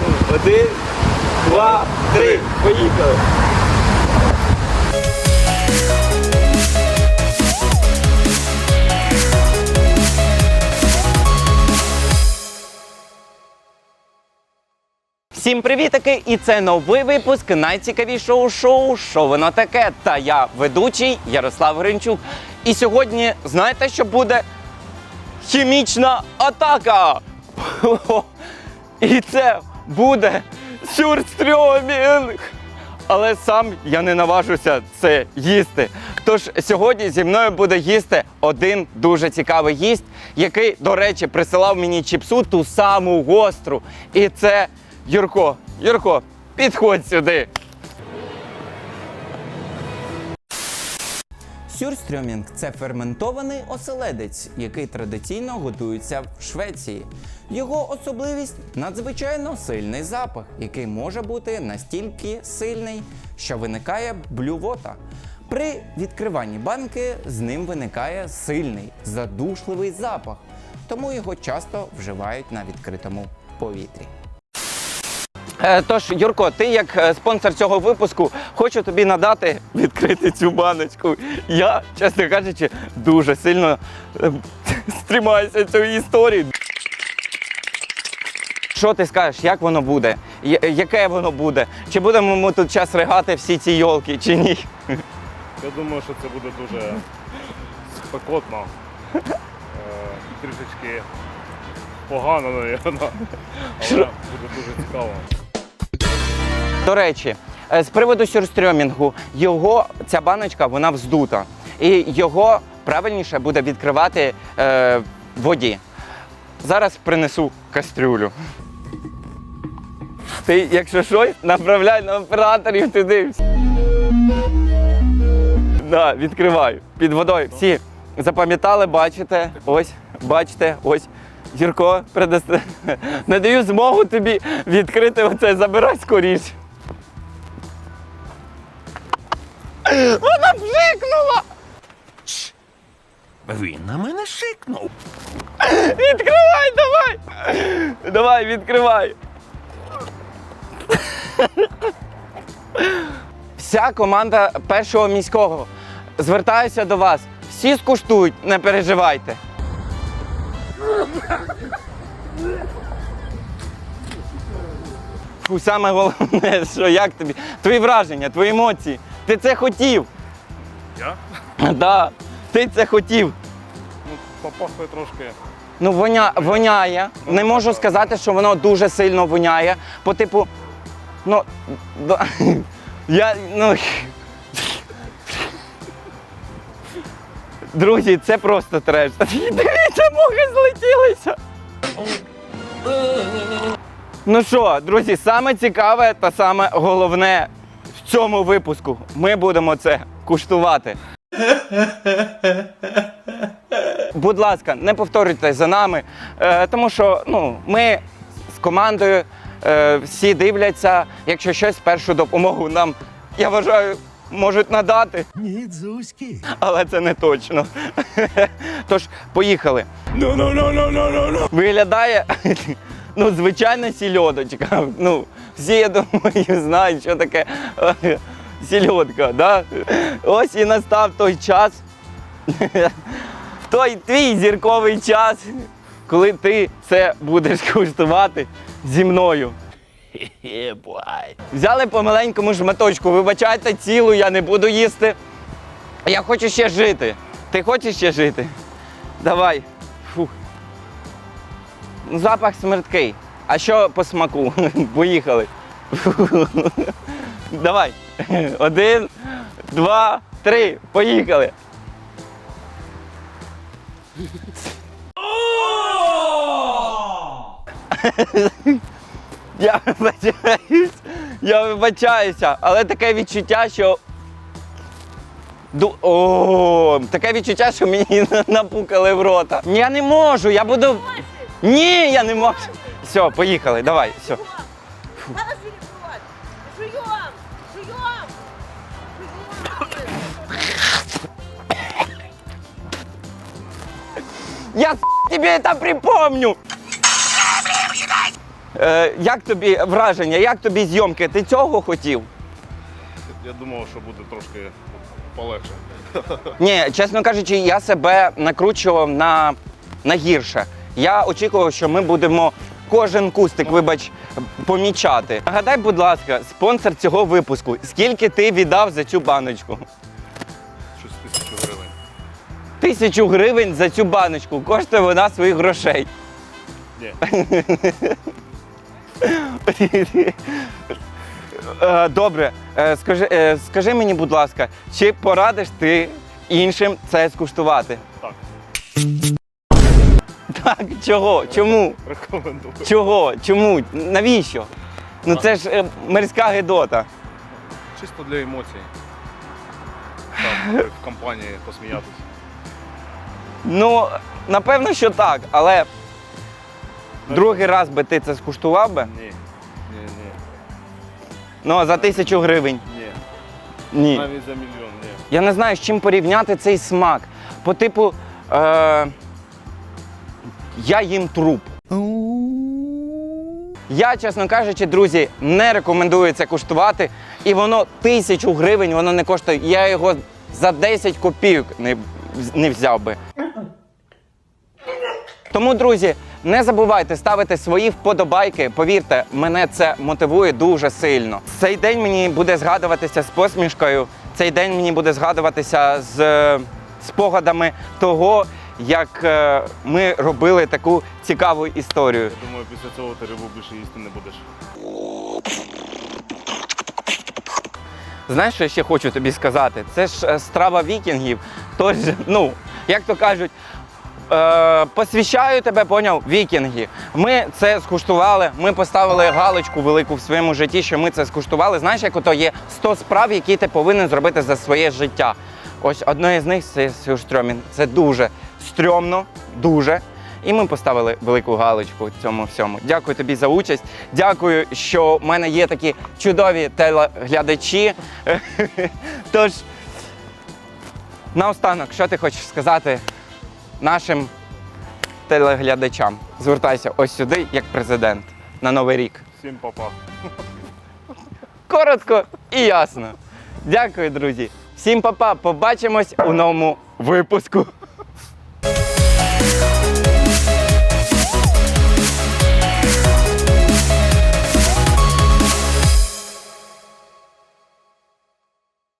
Давай. Один, два, три. Поїхали. Всім привітики! І це новий випуск найцікавішого шоу «Що воно таке? Та я ведучий Ярослав Гринчук. І сьогодні знаєте, що буде хімічна атака. І це буде сюрстрьомінг. Але сам я не наважуся це їсти. Тож сьогодні зі мною буде їсти один дуже цікавий гість, який, до речі, присилав мені чіпсу ту саму гостру. І це Юрко. Юрко, підходь сюди. Сюрстрьомінг це ферментований оселедець, який традиційно готується в Швеції. Його особливість надзвичайно сильний запах, який може бути настільки сильний, що виникає блювота. При відкриванні банки з ним виникає сильний задушливий запах, тому його часто вживають на відкритому повітрі. Е, Тож, Юрко, ти як е, спонсор цього випуску, хочу тобі надати відкрити цю баночку. Я, чесно кажучи, дуже сильно е, стримаюся цієї історії. Що ти скажеш, як воно буде? Яке воно буде? Чи будемо ми тут час ригати всі ці йолки, чи ні? Я думаю, що це буде дуже спекотно. Трішечки погано, напевно. Але буде дуже цікаво. До речі, е, з приводу сюрстрьомінгу, його ця баночка вона вздута. І його правильніше буде відкривати е, воді. Зараз принесу кастрюлю. Ти, якщо щось, направляй на операторів туди. Да, відкриваю. Під водою. Всі запам'ятали, бачите, ось, бачите, ось. Юрко, предост... не даю змогу тобі відкрити оце, забирай скоріше. Вона пшикнула! Він на мене шикнув. Відкривай, давай! Давай, відкривай. Вся команда першого міського. Звертаюся до вас. Всі скуштують, не переживайте. Фу, саме головне, що як тобі? Твої враження, твої емоції. Ти це хотів. Я? Да, ти це хотів. Ну, попахує трошки. Ну, воня, воняє. Не можу сказати, що воно дуже сильно воняє. По типу, ну. да, Я. ну. Друзі, це просто треш. Дивіться, мухи злетілися. Ну що, друзі, саме цікаве та саме головне цьому випуску. Ми будемо це куштувати. Будь ласка, не повторюйте за нами, е, тому що ну, ми з командою е, всі дивляться, якщо щось першу допомогу нам, я вважаю, можуть надати, Ні, дзузьки. але це не точно. Тож, поїхали. Виглядає ну, звичайна сільодочка. Ну, всі, я думаю, знають, що таке е, сільодка. Да? Ось і настав той час, той твій зірковий час, коли ти це будеш куштувати зі мною. Взяли по маленькому шматочку, вибачайте, цілу я не буду їсти. Я хочу ще жити. Ти хочеш ще жити? Давай. Фух. Ну, Запах смерткий. А що по смаку? Поїхали. Давай. Один, два, три. Поїхали. Я вибачаюсь, я вибачаюся, але таке відчуття, що. Ду... О, таке відчуття, що мені напукали в рота. Я не можу, я буду. Ні, я не можу. Все, поїхали, давай, все. Надо. Жуем! Жуем! Я с- тебе это припомню. Е, як тобі враження, як тобі зйомки? Ти цього хотів? Я думав, що буде трошки полегше. Ні, чесно кажучи, я себе накручував на, на гірше. Я очікував, що ми будемо кожен кустик, вибач, помічати. Нагадай, будь ласка, спонсор цього випуску. Скільки ти віддав за цю баночку? Щось тисячу гривень. Тисячу гривень за цю баночку. Коштує вона своїх грошей. Ні. Е, Добре, Е, скажи, е, скажи мені, будь ласка, чи порадиш ти іншим це скуштувати? Так, чого? Чому? рекомендую. Чого? Чому? Навіщо? Ну це ж е, мирська гидота. Чисто для емоцій. Там в компанії посміятися. Ну, напевно, що так, але другий раз би ти це скуштував би? Ні. Ні, ні. Ну, а за тисячу гривень. Ні. Ні. Навіть за мільйон, ні. Я не знаю, з чим порівняти цей смак. По типу. Е- я їм труп. Я, чесно кажучи, друзі, не рекомендую це куштувати. І воно тисячу гривень, воно не коштує. Я його за 10 копійок не, не взяв би. Тому, друзі, не забувайте ставити свої вподобайки. Повірте, мене це мотивує дуже сильно. Цей день мені буде згадуватися з посмішкою. Цей день мені буде згадуватися з е, спогадами того, як е, ми робили таку цікаву історію. Я думаю, після цього ти рибу більше їсти не будеш. Знаєш, що я ще хочу тобі сказати? Це ж е, страва вікінгів. Тож, ну, як то кажуть, е, посвящаю тебе, поняв, вікінги. Ми це скуштували, ми поставили галочку велику в своєму житті, що ми це скуштували. Знаєш, як ото є 100 справ, які ти повинен зробити за своє життя. Ось одне з них це сюрстрьомін. Це дуже стрьомно, дуже. І ми поставили велику галочку цьому всьому. Дякую тобі за участь. Дякую, що в мене є такі чудові телеглядачі. Тож, наостанок, що ти хочеш сказати нашим телеглядачам? Звертайся ось сюди, як президент, на Новий рік. Всім папа. Коротко і ясно. Дякую, друзі. Всім па-па. Побачимось у новому випуску. Bye.